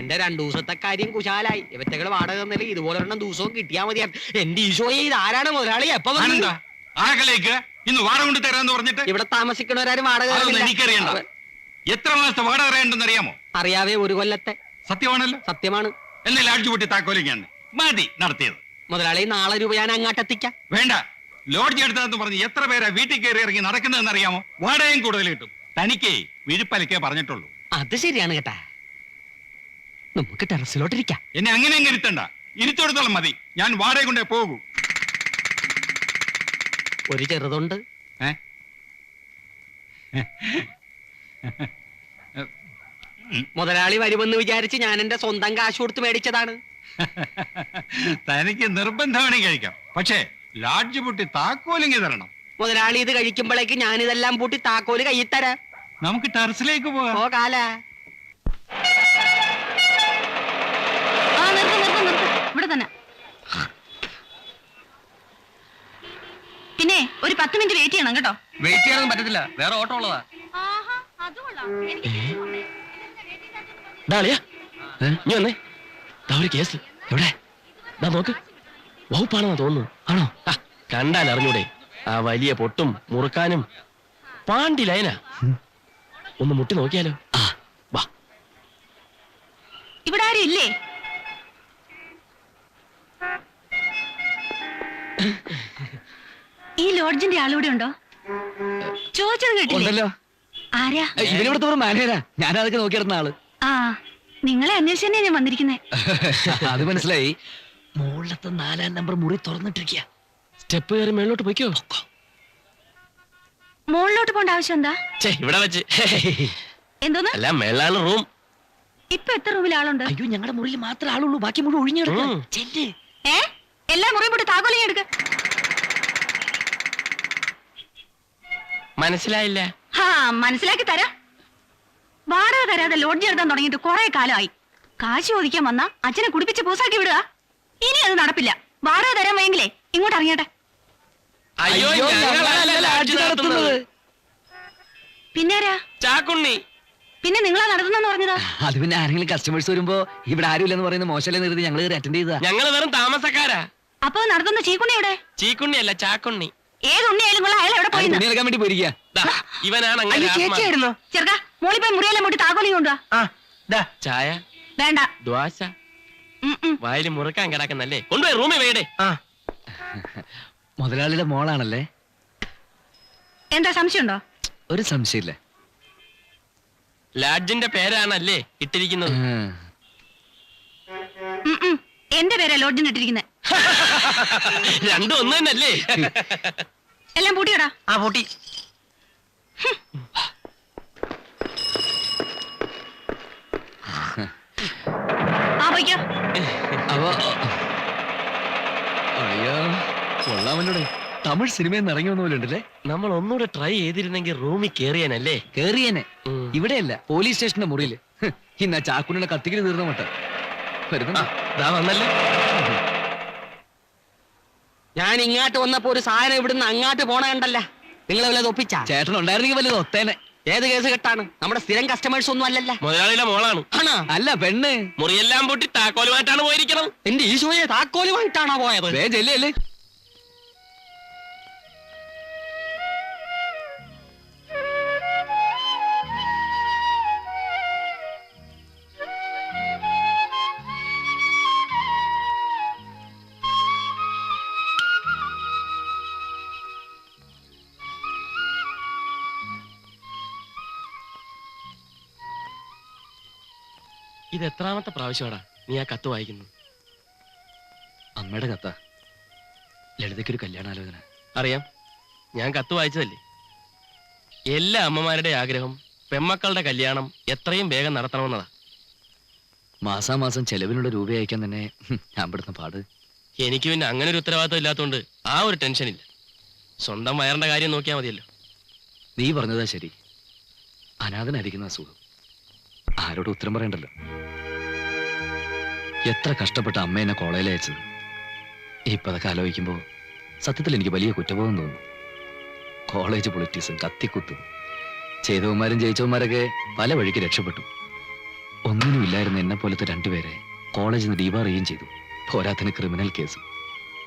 എന്റെ രണ്ടു ദിവസത്തെ കാര്യം കുശാലായി. ഇവറ്റകൾ വാടക തന്നില്ല ഇതുപോലെ ഒരെണ്ണം ദിവസവും കിട്ടിയാ മതിയാ. എന്റെ ഈശോയെ ഇത് ആരാണ് മുതലാളി? എപ്പോ ഇന്ന് വാടക കൊണ്ട് തരാന്ന് പറഞ്ഞിട്ട്? ഇവിടെ താമസിക്കണവരാരും വാടക എനിക്കറിയണ്ട. എത്ര മാസത്തെ വാടക അറിയണ്ടെന്ന് അറിയാമോ? അറിയാവേ ഒരു കൊല്ലത്തെ. സത്യമാണല്ലോ? സത്യമാണ്. എന്നെ ലാഡ്ജ് പൊട്ടി താക്കോലിക്കാന്ന് മതി നടത്തിയത്. മുതലാളി നാളെ രൂപ ഞാൻ അങ്ങാട്ടെത്തിക്കാം വേണ്ട. ലോഡ്ജ് എടുത്തതെന്ന് പറഞ്ഞ് എത്ര പേരാ വീട്ടിൽ കയറി ഇറങ്ങി നടക്കുന്നതെന്ന് അറിയാമോ? വാടകയും കൂടുതൽ കിട്ടും. തനിക്കേ വിഴുപ്പലക്കേ പറഞ്ഞിട്ടുള്ളൂ. അത് ശരിയാണ് കേട്ടാ. നമുക്ക് ടെറസിലോട്ടിരിക്കാം. എന്നെ അങ്ങനെ അങ്ങ് ഇരുത്തണ്ട. ഇരുത്തോടത്തോളം മതി. ഞാൻ വാടക കൊണ്ടേ പോകൂ. ഒരു ചെറുതുണ്ട്. ഏ? മുതലാളി വരുമെന്ന് വിചാരിച്ച് ഞാൻ എന്റെ സ്വന്തം കാശ് കൊടുത്ത് മേടിച്ചതാണ്. തനിക്ക് നിർബന്ധമാണെങ്കിൽ കഴിക്കാം. പക്ഷേ ലാഡ്ജ് പൊട്ടി താക്കോലിങ്ങി തരണം. മുതലാളി ഇത് കഴിക്കുമ്പോഴേക്ക് ഞാൻ ഇതെല്ലാം പൂട്ടി താക്കോൽ കയ്യിൽ തരാം. നമുക്ക് ടെറസിലേക്ക് പോകാം. ഓ കാല ആ നിർത്ത് നിർത്ത് നിർത്ത് ഇവിടെ തന്നെ. പിന്നെ ഒരു പത്ത് മിനിറ്റ് വെയിറ്റ് ചെയ്യണം കേട്ടോ. വെയിറ്റ് ചെയ്യാനൊന്നും പറ്റത്തില്ല. വേറെ ഓട്ടോ ഉള്ളതാ. ഡാളിയാ നീ വന്നേ. ദാ ഒരു കേസ്. എവിടെ? ദാ നോക്ക്. വകുപ്പാണെന്നാ തോന്നുന്നു. ആണോ? ആ കണ്ടാൽ അറിഞ്ഞൂടെ. ആ വലിയ പൊട്ടും മുറുക്കാനും പാണ്ടി ലൈനാ. ഒന്ന് മുട്ടി നോക്കിയാലോ? ആ വാ. ഇവിടെ ആരും ഇല്ലേ? ഈ ലോഡ്ജിന്റെ ആളിവിടെ ഉണ്ടോ? ചോദിച്ചത് കേട്ടില്ലേ? ഉണ്ടല്ലോ. ആരാ? ഇവനിവിടുത്തെ ഒരു മാനേജരാ. ഞാൻ അതൊക്കെ നോക്കിയിരുന്ന ആൾ. ആ നിങ്ങളെ അന്വേഷിച്ച് തന്നെ ഞാൻ വന്നിരിക്കുന്നേ. അത് മനസ്സിലായി. മുകളിലത്തെ നാലാം നമ്പർ മുറി തുറന്നിട്ടിരിക്കുക സ്റ്റെപ്പ് കയറി മേളിലോട്ട് പോയിക്കോ? മുകളിലോട്ട് പോണ്ട ആവശ്യം എന്താ? ചേ ഇവിടെ വെച്ച്. എന്തോന്ന്? അല്ല മേളാണ് റൂം. ഇപ്പൊ എത്ര റൂമിൽ ആളുണ്ട്? അയ്യോ ഞങ്ങളുടെ മുറിയിൽ മാത്രമേ ആളുള്ളൂ. ബാക്കി മുഴുവൻ ഒഴിഞ്ഞു കിടക്കുക ഉം. ചെല്ല്. ഏ? എല്ലാ മുറിയും പോട്ട് താക്കോലിങ് എടുക്ക. മനസ്സിലായില്ല. ഹാ മനസ്സിലാക്കി തരാം. വാടക തരാതെ ലോഡ്ജ് എടുത്താൻ തുടങ്ങിയിട്ട് കുറെ കാലമായി. കാശ് ചോദിക്കാൻ വന്ന അച്ഛനെ കുടിപ്പിച്ച് പൂസാക്കി വിടുക. ഇനി അത് നടപ്പില്ല. വാടക തരാൻ വയ്യെങ്കിലേ ഇങ്ങോട്ട് ഇറങ്ങിയട്ടെ. അയ്യോ ഞങ്ങളല്ല ലാഡ്ജ് നടത്തുന്നത്. പിന്നെ ചാക്കുണ്ണി. പിന്നെ നിങ്ങളാ നടത്തുന്നെന്ന് പറഞ്ഞതാ? അത് പിന്നെ ആരെങ്കിലും കസ്റ്റമേഴ്സ് വരുമ്പോ ഇവിടെ ആരുമില്ലെന്ന് പറയുന്ന മോശമല്ലേ നിർത്തി ഞങ്ങൾ അറ്റൻഡ് ചെയ്താ ഞങ്ങൾ വെറും താമസക്കാരാ. അപ്പൊ നടത്തുന്ന ചീക്കുണ്ണി എവിടെ? ചീക്കുണ്ണി ചാക്കുണ്ണി. ഏത് ഉണ്ണിയായാലും കൊള്ളാം. അയാൾ എവിടെ പോയി എടുക്കാൻ വേണ്ടി ദാ, ഇവനാണ് അങ്ങനെ ആത്മാ. ചെറുക്ക മോളി പോയി മുറിയെല്ലാം മുട്ടി താക്കോലിങ് കൊണ്ടുവാ. ചായ? വേണ്ട. ദ്വാശ ഉം, ഉം. വായിൽ മുറുക്കാൻ കിടക്കുന്നല്ലേ? കൊണ്ടുപോയി റൂമിൽ വേടേ മുതലാളിയുടെ മോളാണല്ലേ? എന്താ സംശയമുണ്ടോ? ഒരു സംശയമില്ല. ലാഡ്ജിന്റെ പേരാണല്ലേ ഇട്ടിരിക്കുന്നത്? ഉം. ഉം, ഉം. എന്റെ പേരാ ലോഡ്ജിന് ഇട്ടിരിക്കുന്നത് രണ്ടും ഒന്ന് തന്നെയല്ലേ എല്ലാം പൂട്ടിയോടാ? ആ പൂട്ടി. ആ പോയിക്കോ. അപ്പൊ അയ്യോ കൊള്ളാമല്ലോടെ. തമിഴ് സിനിമയിൽ നിന്ന് ഇറങ്ങി വന്ന പോലെ ഉണ്ടല്ലേ? നമ്മൾ ഒന്നുകൂടെ ട്രൈ ചെയ്തിരുന്നെങ്കിൽ റൂമിൽ കേറിയാനല്ലേ? കേറിയനെ. ഇവിടെയല്ല പോലീസ് സ്റ്റേഷന്റെ മുറിയിൽ. ഇന്ന ചാക്കുണ്ണിയുടെ കത്തിക്കൽ തീർന്ന മട്ട. വരുന്നുണ്ടോ? ദാ വന്നല്ലേ? ഞാൻ ഇങ്ങോട്ട് വന്നപ്പോ ഒരു സാധനം ഇവിടുന്ന് അങ്ങോട്ട് പോണ കണ്ടല്ല. നിങ്ങൾ വല്ലത് ഒപ്പിച്ചാ? ചേട്ടൻ ഉണ്ടായിരുന്നെങ്കിൽ വല്ലത് ഒത്തേനെ. ഏത് കേസ് കെട്ടാണ്? നമ്മുടെ സ്ഥിരം കസ്റ്റമേഴ്സ് ഒന്നും അല്ലല്ല. മുതലാളിയുടെ മോളാണ്. ആണോ? അല്ല പെണ്ണ്. മുറിയെല്ലാം പൊട്ടി താക്കോലുമായിട്ടാണ് പോയിരിക്കണം എന്റെ ഈശോയെ താക്കോലുമായിട്ടാണോ പോയത്? വേ ഇത് എത്രാമത്തെ പ്രാവശ്യമാടാ നീ ആ കത്ത് വായിക്കുന്നു? അമ്മയുടെ കത്ത. ലളിതയ്ക്കൊരു കല്യാണാലോചന. അറിയാം. ഞാൻ കത്ത് വായിച്ചതല്ലേ? എല്ലാ അമ്മമാരുടെ ആഗ്രഹം പെമ്മക്കളുടെ കല്യാണം എത്രയും വേഗം നടത്തണമെന്നതാ. മാസാമാസം ചെലവിനുള്ള രൂപ അയക്കാൻ തന്നെ ഞാൻ പെടുന്ന പാട്. എനിക്ക് പിന്നെ അങ്ങനെ ഒരു ഉത്തരവാദിത്വം ഇല്ലാത്തതുകൊണ്ട് ആ ഒരു ടെൻഷൻ ഇല്ല സ്വന്തം വയറിന്റെ കാര്യം നോക്കിയാൽ മതിയല്ലോ. നീ പറഞ്ഞതാ ശരി. അനാഥനായിരിക്കുന്ന അസുഖം. ആരോട് ഉത്തരം പറയണ്ടല്ലോ. എത്ര കഷ്ടപ്പെട്ട അമ്മ എന്നെ കോളേജിൽ അയച്ചത്. ഇപ്പൊ അതൊക്കെ ആലോചിക്കുമ്പോ സത്യത്തിൽ എനിക്ക് വലിയ കുറ്റബോധം തോന്നുന്നു. കോളേജ് പൊളിറ്റീസും കത്തിക്കുത്തും. ചെയ്തവന്മാരും ജയിച്ചവന്മാരൊക്കെ പല വഴിക്ക് രക്ഷപ്പെട്ടു. ഒന്നിനും ഇല്ലായിരുന്ന എന്നെ പോലത്തെ രണ്ടുപേരെ കോളേജിൽ നിന്ന് ഡീവാറിയുകയും ചെയ്തു. പോരാത്തിന് ക്രിമിനൽ കേസ്.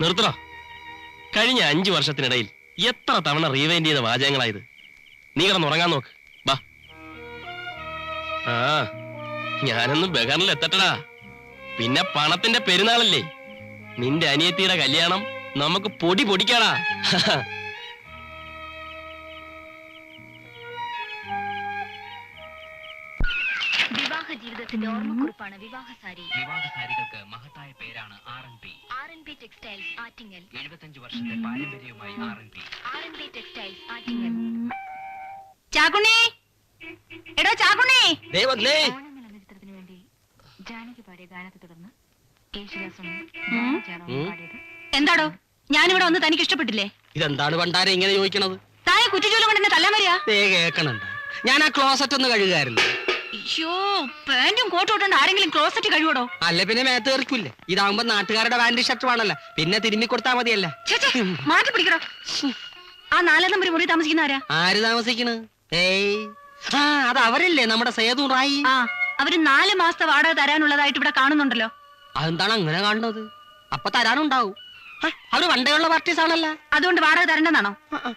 നിർത്തണോ കഴിഞ്ഞ അഞ്ചു വർഷത്തിനിടയിൽ എത്ര തവണ റീവൈൻഡ് ചെയ്ത വാചകങ്ങളായത്? നീ കിടന്നുറങ്ങാൻ നോക്ക്. ബാ. ആ ഞാനൊന്നും ബഹറിൽ എത്തട്ടടാ പിന്നെ പണത്തിന്റെ പെരുന്നാളല്ലേ? നിന്റെ അനിയത്തിയുടെ കല്യാണം നമുക്ക് പൊടി പൊടിക്കാടാ. വിവാഹ ജീവിതത്തിന്റെ ഓർമ്മക്കുറിപ്പാണ് വിവാഹ സാരി വിവാഹ സാരികൾക്ക് മഹത്തായ പേരാണ് R N P R N P textiles Attingal. എഴുപത്തഞ്ച് വർഷത്തെ പാരമ്പര്യവുമായി R N P R N P textiles Attingal. ചാകുണി എടോ ചാകുണി ദേ വന്നേ ഓണം എന്ന ചിത്രത്തിന് വേണ്ടി ജാനകി പാടിയ ഗാനത്തെ തുടർന്ന് യേശുദാസും ഉം. ഉം. എന്താടോ? ഞാനിവിടെ വന്ന് തനിക്ക് ഇഷ്ടപ്പെട്ടില്ലേ ഇതെന്താണ് പണ്ടാരെ ഇങ്ങനെ ചോദിക്കണത്? താഴെ കുറ്റിജോലം കൊണ്ട് എന്നെ തല്ലാൻ വരിക. ഞാൻ ആ ക്ലോസറ്റ് ഒന്ന് കഴുകായിരുന്നു അയ്യോ പാന്റും ആരെങ്കിലും ക്ലോസറ്റ് കഴിവടോ അല്ല പിന്നെ മേത്ത് തെറിക്കൂല്ലേ ഇതാവുമ്പോ നാട്ടുകാരുടെ പാന്റ് ഷർട്ട് വേണല്ലോ പിന്നെ തിരുമ്മി കൊടുത്താ മതിയല്ല? മാറ്റി പിടിക്കടോ. ആ നാലാം നമ്പർ മുറി താമസിക്കുന്ന ആരാ? ആര് താമസിക്കണ്? ഏയ്. ആ അത് അവരല്ലേ നമ്മുടെ സേതു റായി? ആ. അവർ നാല് മാസത്തെ വാടക തരാനുള്ളതായിട്ട് ഇവിടെ കാണുന്നുണ്ടല്ലോ. അതെന്താണ് അങ്ങനെ കാണുന്നത്? അപ്പൊ തരാനുണ്ടാവും. അവർ പണ്ടേയുള്ള പാർട്ടീസ് ആണല്ല. അതുകൊണ്ട് വാടക തരണ്ടെന്നാണോ?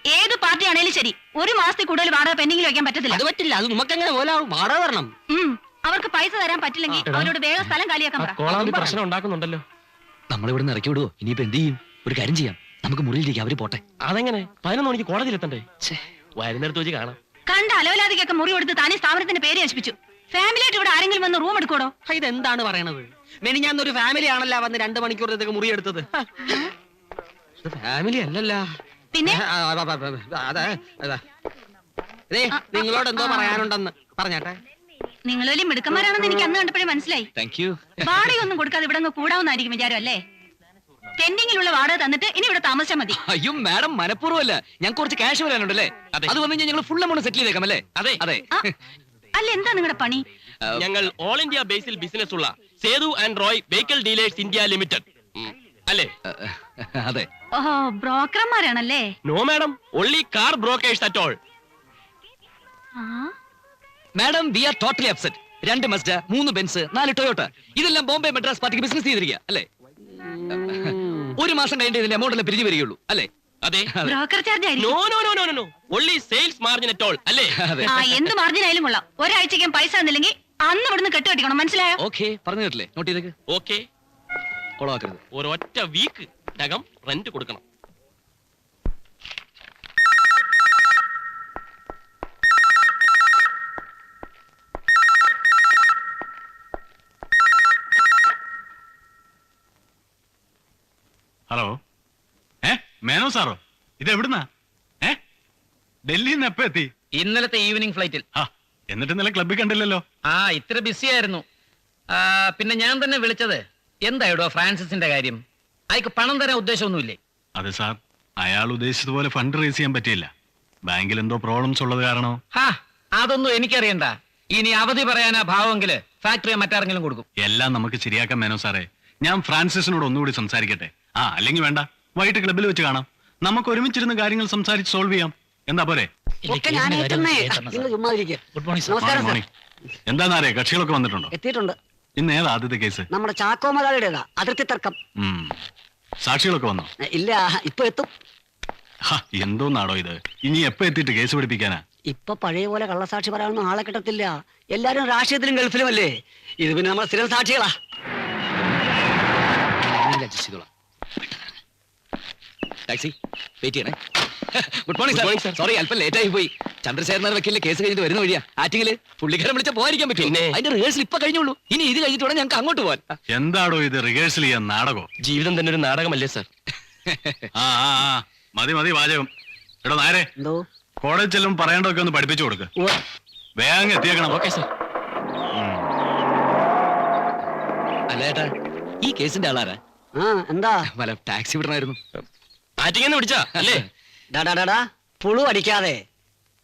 ഏത് പാർട്ടി ആണേലും ശരി. ഒരു മാസത്തിൽ കൂടുതൽ വാടക പെൻഡിങ്ങിൽ വെക്കാൻ പറ്റത്തില്ല. അത് പറ്റില്ല. അത് നമുക്ക് എങ്ങനെ പോലെ വാടക തരണം. അവർക്ക് പൈസ തരാൻ പറ്റില്ലെങ്കിൽ അവരോട് വേഗം സ്ഥലം കാലിയാക്കാൻ പ്രശ്നം ഉണ്ടാക്കുന്നുണ്ടല്ലോ. നമ്മൾ ഇവിടെ നിന്ന് ഇറക്കി വിടുവോ? ഇനിയിപ്പോ എന്ത് ചെയ്യും? ഒരു കാര്യം ചെയ്യാം. നമുക്ക് മുറിയിലേക്ക് അവർ പോട്ടെ. അതെങ്ങനെ? പതിനൊന്ന് മണിക്ക് കോടതിയിലെത്തണ്ടേ വരുന്നിടത്ത് വെച്ച് കാണാം. കണ്ട അലവലാതിക്കൊക്കെ മുറി കൊടുത്ത് താനേ സ്ഥാപനത്തിന്റെ പേര് നശിപ്പിച്ചു. ഫാമിലി ആയിട്ട് ഇവിടെ ആരെങ്കിലും വന്ന് റൂം എടുക്കോടോ ഇതെന്താണ് പറയണത്? മെനി ഞാൻ ഒരു ഫാമിലി ആണല്ലോ വന്ന് രണ്ട് മണിക്കൂർ ഇതൊക്കെ മുറി എടുത്തത് ഫാമിലി അല്ലല്ല. പിന്നെ? ആ, ആ, ആ, ആ, അതെ നിങ്ങളോട് എന്തോ പറയാനുണ്ടെന്ന്. പറഞ്ഞാട്ടെ. നിങ്ങൾ വലിയ മിടുക്കന്മാരാണെന്ന് എനിക്ക് അന്ന് കണ്ടപ്പോഴേ മനസ്സിലായി. വാടകയൊന്നും കൊടുക്കാതെ ഇവിടെ കൂടാവുന്നായിരിക്കും വിചാരം അല്ലേ ടെൻഡിങ്ങിലുള്ള വാടക തന്നിട്ട് ഇനി ഇവിടെ താമസിച്ചാൽ മതി. അയ്യോ മാഡം മനഃപൂർവമല്ല. ഞാൻ കുറച്ച് ക്യാഷ് വരാനുണ്ടല്ലേ? അതെ. അത് വന്നു ഞങ്ങൾ ഫുൾ എമൗണ്ട് സെറ്റിൽ ചെയ്തേക്കാം അല്ലേ? അതെ. അതെ. അല്ല എന്താ നിങ്ങളുടെ പണി? ഞങ്ങൾ ഓൾ ഇന്ത്യ ബേസിൽ ബിസിനസ് ഉള്ള Sethu and Roy vehicle dealers India limited അല്ലേ? അതെ. ഓ ബ്രോക്കർമാരാണല്ലേ? No madam only car brokers at all ആ? Madam we are totally upset രണ്ട് മസ്റ്റ മൂന്ന് ബെൻസ് നാല് ടൊയോട്ട ഇതെല്ലാം ബോംബെ മദ്രാസ് പാർട്ടിക്ക് ബിസിനസ് ചെയ്തിരിക്കുക അല്ലേ? ഒരു മാസം കഴിഞ്ഞിട്ട് ഇതിന്റെ എമൗണ്ട് എല്ലാം പിരിഞ്ഞു വരികയുള്ളൂ അല്ലേ? അതെ. ബ്രോക്കർ ചാർജ് നോ ആയിരിക്കും no no no no sales margin at all അല്ലേ? ആ എന്ത് കൊള്ളാം. ഒരാഴ്ചയ്ക്ക് പൈസ തന്നില്ലെങ്കിൽ അന്ന് ഇവിടുന്ന് കെട്ടുകെട്ടിക്കണം മനസ്സിലായോ? ഓക്കെ പറഞ്ഞു തരില്ലേ നോട്ട് ചെയ്തേക്ക്. ഓക്കെ കൊളവാക്കരുത്. ഒരൊറ്റ വീക്ക് നകം റെന്റ് കൊടുക്കണം ഹലോ ഏ മേനോ സാറോ ഇത് എവിടുന്നാ ഏ? ഡൽഹിയിൽ നിന്ന് എപ്പോ എത്തി? ഇന്നലത്തെ ഈവനിങ് ഫ്ലൈറ്റിൽ. ആ എന്നിട്ട് ഇന്നലെ ക്ലബ്ബിൽ കണ്ടില്ലല്ലോ. ആ ഇത്ര ബിസി ആയിരുന്നു. ആ, പിന്നെ ഞാൻ തന്നെ വിളിച്ചത് എന്തായിടോ ഫ്രാൻസിസിന്റെ കാര്യം? അയക്ക് പണം തരാൻ ഉദ്ദേശമൊന്നുമില്ലേ? അതെ സാർ അയാൾ ഉദ്ദേശിച്ചതുപോലെ ഫണ്ട് റേസ് ചെയ്യാൻ പറ്റിയില്ല. ബാങ്കിൽ എന്തോ പ്രോബ്ലംസ് ഉള്ളത് കാരണോ ഹാ അതൊന്നും എനിക്കറിയണ്ട. ഇനി അവധി പറയാനാ ഭാവമെങ്കിൽ ഫാക്ടറി മറ്റാരെങ്കിലും കൊടുക്കും. എല്ലാം നമുക്ക് ശരിയാക്കാൻ മേനോ സാറേ. ഞാൻ ഫ്രാൻസിസിനോട് ഒന്നുകൂടി സംസാരിക്കട്ടെ. ആ അല്ലെങ്കിൽ വേണ്ട. വൈകിട്ട് ക്ലബിൽ വെച്ച് കാണാം. നമുക്ക് ഒരുമിച്ചിരുന്ന് കാര്യങ്ങൾ സംസാരിച്ച് സോൾവ് ചെയ്യാം. എന്താ പോരെ? ഒക്കെ ഞാൻ ഏറ്റെന്നേ നിങ്ങൾ ചുമ്മാ ഗുഡ് മോർണിംഗ് നമസ്കാരം സാർ മോർണിംഗ് എന്താന്നറിയാ കക്ഷികളൊക്കെ വന്നിട്ടുണ്ടോ? എത്തിയിട്ടുണ്ട്. ഇന്ന് ഏതാ ആദ്യത്തെ കേസ് നമ്മുടെ ചാക്കോ മലയാളിയുടേതാ അതിർത്തി തർക്കം. ഉം. സാക്ഷികളൊക്കെ വന്നോ? ഏ, ഇല്ല ഇപ്പൊ എത്തും. ഹ, നാടോ ഇത്? ഇനി എപ്പോ എത്തിയിട്ട് കേസ് പിടിപ്പിക്കാനാ? ഇപ്പൊ പഴയ പോലെ കള്ളസാക്ഷി പറയാനൊന്നും ആളെ കിട്ടത്തില്ല. എല്ലാരും രാഷ്ട്രീയത്തിലും ഗൾഫിലും അല്ലേ ഇത് പിന്നെ നമ്മളെ സ്ഥിരം സാക്ഷികളാ. ടാക്സി വെയിറ്റ് ചെയ്യണേ. Good morning sir sir sorry അല്പം ലേറ്റ് ആയി പോയി. ചന്ദ്രശേഖരൻ വക്കീലിന്റെ കേസ് കഴിഞ്ഞിട്ട് വരുന്ന വഴിയാ. ആറ്റിങ്ങിൽ പുള്ളിക്കാരൻ വിളിച്ച പോകാതിരിക്കാൻ പറ്റും? അതിന്റെ റിഹേഴ്സൽ ഇപ്പൊ കഴിഞ്ഞുള്ളൂ. ഇനി ഇത് കഴിഞ്ഞിട്ട് വേണം ഞങ്ങൾക്ക് അങ്ങോട്ട് പോവാൻ. എന്താടോ ഇത് റിഹേഴ്സൽ ചെയ്യാൻ നാടകോ? ജീവിതം തന്നെ ഒരു നാടകമല്ലേ സാർ ആ ആ മതി മതി വാചകം. എടോ നേരെ കോളേജ് ചെല്ലും പറയേണ്ടതൊക്കെ ഒന്ന് പഠിപ്പിച്ചു കൊടുക്ക്. വേഗം എത്തിയേക്കണം. ഓക്കെ സാർ അല്ല ഏട്ടാ ഈ കേസിന്റെ ആളാരാ? ആ എന്താ? ടാക്സി വിടണമായിരുന്നു ആറ്റിങ്ങനെ പിടിച്ചാ അല്ലേ? ഡാ ഡാ, ഡാ പുളു അടിക്കാതെ.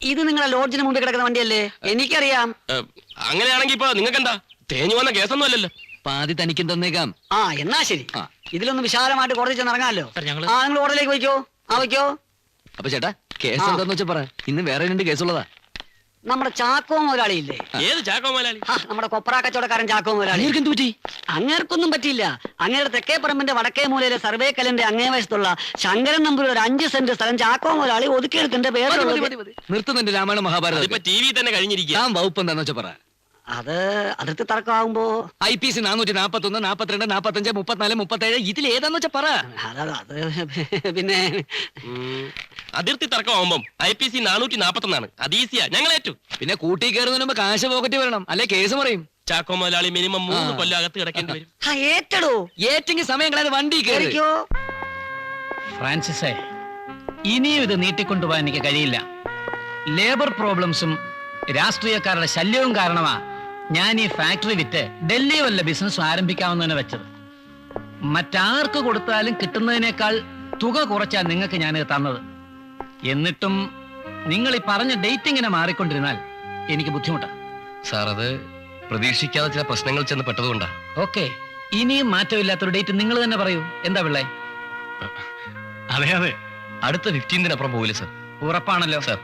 ഇത് നിങ്ങളെ ലോഡ്ജിന് മുമ്പിൽ കിടക്കുന്ന വണ്ടിയല്ലേ? എനിക്കറിയാം. അങ്ങനെയാണെങ്കിൽ അങ്ങനെയാണെങ്കി ഇപ്പൊ നിങ്ങൾക്ക് എന്താ തേഞ്ഞു വന്ന കേസൊന്നും അല്ലല്ലോ. പാതി തനിക്കും തന്നേക്കാം. ആ എന്നാ ശരി. ആ. ഇതിലൊന്ന് വിശാലമായിട്ട് കോടതി ചെന്ന് ഇറങ്ങാമല്ലോ. സാർ, ഞങ്ങള്- ആ നിങ്ങൾ കോടതിയിലേക്ക് വയ്ക്കോ. ആ വയ്ക്കോ. അപ്പൊ ചേട്ടാ കേസ് ആ. എന്താന്ന് വെച്ചാ പറ. ഇന്ന് വേറെ രണ്ട് കേസുള്ളതാ. നമ്മുടെ ചാക്കോ മുതലാളി ഇല്ലേ ഏത് ചാക്കോ മുതലാളി? നമ്മുടെ കൊപ്ര കച്ചവടക്കാരൻ ചാക്കോ മുതലാളി. എന്ത് പറ്റി? അങ്ങേർക്കൊന്നും പറ്റിയില്ല. അങ്ങയുടെ തെക്കേ പറമ്പിന്റെ വടക്കേ മൂലയിലെ സർവേ കല്ലിന്റെ അങ്ങേ വശത്തുള്ള ശങ്കരൻ നമ്പൂരി ഒരു അഞ്ച് സെന്റ് സ്ഥലം ചാക്കോ മുതലാളി ഒതുക്കിയെടുത്തിന്റെ പേര് നിർത്തുന്നുണ്ട് രാമായണ മഹാഭാരതം ടി വി തന്നെ വകുപ്പ് വെച്ചാ പറ. അത് അതിർത്തി തർക്കമാകുമ്പോ ഐ പി സി നാനൂറ്റി നാപ്പത്തി ഒന്ന് നാപ്പത്തിരണ്ട് നാപ്പത്തഞ്ച് മുപ്പത്തിനാല് മുപ്പത്തേഴ് ഇതിൽ ഏതാന്ന് വെച്ചാ പറ. അത് പിന്നെ അതിർത്തി തർക്കമാകുമ്പം ഐ പി സി നാനൂറ്റി നാപ്പത്തൊന്നാണ് അത് ഈസിയാ. ഞങ്ങൾ ഏറ്റു പിന്നെ കൂട്ടി കയറുന്നതിന് മുമ്പ് കാശ് പോക്കറ്റ് വരണം. അല്ലെ കേസ് പറയും? ചാക്കോ മുതലാളി മിനിമം മൂന്ന്. കൊല്ലം അകത്ത് കിടക്കേണ്ടി വരും. ആ, ഏറ്റെടോ. ഏറ്റെങ്കിൽ സമയം കളയാതെ വണ്ടി കയറി. കേറിക്കോ ഫ്രാൻസിസേ ഇനിയും ഇത് നീട്ടിക്കൊണ്ടുപോകാൻ എനിക്ക് കഴിയില്ല. ലേബർ പ്രോബ്ലംസും രാഷ്ട്രീയക്കാരുടെ ശല്യവും കാരണമാ ഞാൻ ഈ ഫാക്ടറി വിറ്റ് ഡൽഹി വല്ല ബിസിനസ് ആരംഭിക്കാമെന്ന് വെച്ചത്. മറ്റാർക്ക് കൊടുത്താലും കിട്ടുന്നതിനേക്കാൾ തുക കുറച്ചാ നിങ്ങൾക്ക് ഞാൻ തന്നത്. എന്നിട്ടും നിങ്ങൾ ഈ പറഞ്ഞ ഡേറ്റ് ഇങ്ങനെ മാറിക്കൊണ്ടിരുന്നാൽ എനിക്ക് ബുദ്ധിമുട്ടാണ് സാർ അത് പ്രതീക്ഷിക്കാതെ ചില പ്രശ്നങ്ങൾ ചെന്ന് പെട്ടതുകൊണ്ടാ. ഓക്കെ. ഇനിയും മാറ്റമില്ലാത്തൊരു ഡേറ്റ് നിങ്ങൾ തന്നെ പറയൂ. എന്താ പിള്ളേ? അതെ അതെ. അടുത്ത ഫിഫ്റ്റീൻതിനപ്പുറം പോവില്ല സാർ? ഉറപ്പാണല്ലോ സാർ.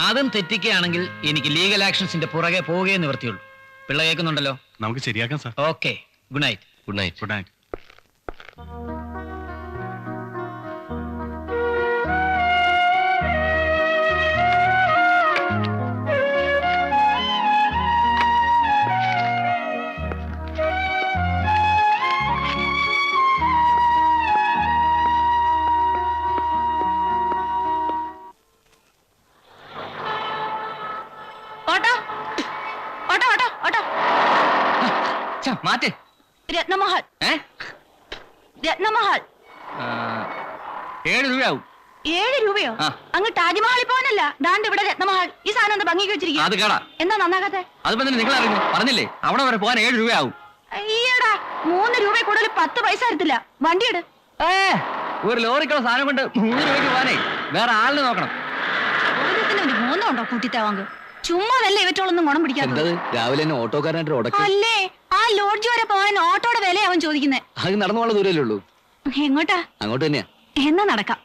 അതും തെറ്റിക്കുകയാണെങ്കിൽ എനിക്ക് ലീഗൽ ആക്ഷൻസിന്റെ പുറകെ പോവുകയെ നിവർത്തിയുള്ളൂ പിള്ള കേൾക്കുന്നുണ്ടല്ലോ? നമുക്ക് ശരിയാക്കാം sir. Okay. Good night. Good night. Good night. മാറ്റേ. Ratnamahal. ഏ? രത്നമഹൽ. ഏഴ് രൂപയാവും. ഏഴ് രൂപയോ? ആ. അങ്ങ് താജ്മഹലിൽ പോകാനല്ല. ദാണ്ട് ഇവിടെ രത്നമഹൽ. ഈ സാധനം എന്താ ഭംഗിക്ക് വെച്ചിരിക്കുക. അത് കേടാ. എന്താ നന്നാകാത്തെ? അതിപ്പോ തന്നെ നിങ്ങൾ അറിഞ്ഞു പറഞ്ഞില്ലേ? അവിടെ വരെ പോകാൻ ഏഴ് രൂപയാവും. അയ്യടാ മൂന്ന് രൂപ കൂടുതൽ പത്ത് പൈസ എടുത്തില്ല വണ്ടി എടു ഏ ഒരു ലോറിക്കുള്ള സാധനം കൊണ്ട് മൂന്ന് രൂപയ്ക്ക് പോകാനേ. വേറെ ആളിനെ നോക്കണം. ഓരോരുത്തരും ഒരു മൂന്നുണ്ടോ കൂട്ടിത്താവാങ്ക് ചുമ്മാതല്ലേ ഇവറ്റോളൊന്നും ഗുണം പിടിക്കാത്തത്? രാവിലെ തന്നെ ഓട്ടോക്കാരനായിട്ട് അല്ലേ? ആ ലോഡ്ജ് വരെ പോകാൻ ഓട്ടോയുടെ വില അവൻ ചോദിക്കുന്നേ. അത് നടന്നു പോകാനുള്ള ദൂരമല്ലേ ഉള്ളൂ? എങ്ങോട്ടാ? അങ്ങോട്ട് തന്നെയാ. എന്നാ നടക്കാം.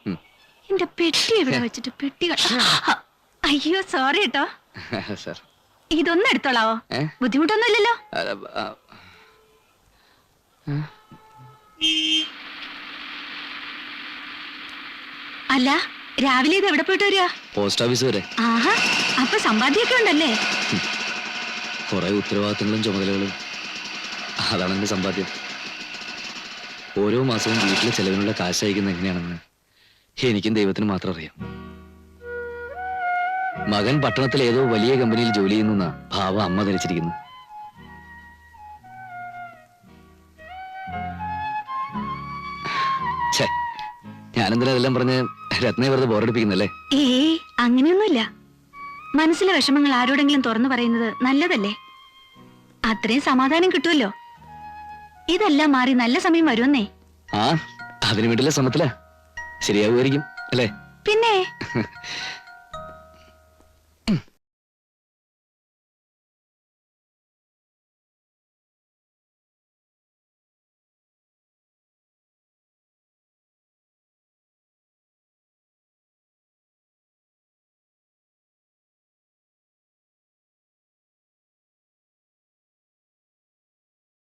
എന്റെ പെട്ടി എവിടെ വെച്ചിട്ട് പെട്ടി അയ്യോ സോറി കേട്ടോ സാർ ഇതൊന്നും എടുത്തോളാവോ? ബുദ്ധിമുട്ടൊന്നും ബുദ്ധിമുട്ടൊന്നുമില്ലല്ലോ. അല്ല രാവിലെ ഇത് എവിടെ പോയിട്ട് വരിക? പോസ്റ്റ് ഓഫീസ് വരെ. ആഹാ അപ്പൊ സമ്പാദ്യമൊക്കെ ഉണ്ടല്ലേ? കുറെ ഉത്തരവാദിത്തങ്ങളും ചുമതലകളും. അതാണ് എന്റെ സമ്പാദ്യം. ഓരോ മാസവും വീട്ടിലെ ചെലവിനുള്ള കാശ് അയക്കുന്നത് എങ്ങനെയാണെന്ന് എനിക്കും ദൈവത്തിന് മാത്രം അറിയാം. മകൻ പട്ടണത്തിൽ ഏതോ വലിയ കമ്പനിയിൽ ജോലി ചെയ്യുന്ന ഭാവ അമ്മ ധരിച്ചിരിക്കുന്നു ഞാനെന്തിനാ അതെല്ലാം പറഞ്ഞ് രത്നയെ വെറുതെ ബോറടിപ്പിക്കുന്നല്ലേ ഏ അങ്ങനെയൊന്നുമില്ല. മനസ്സിലെ വിഷമങ്ങൾ ആരോടെങ്കിലും തുറന്നു പറയുന്നത് നല്ലതല്ലേ? അത്രയും സമാധാനം കിട്ടുമല്ലോ. ഇതെല്ലാം മാറി നല്ല സമയം വരുമെന്നേ. ആ അതിനു വേണ്ടിയുള്ള ശ്രമത്തിലാ. ശരിയാവുമായിരിക്കും അല്ലേ? പിന്നെ?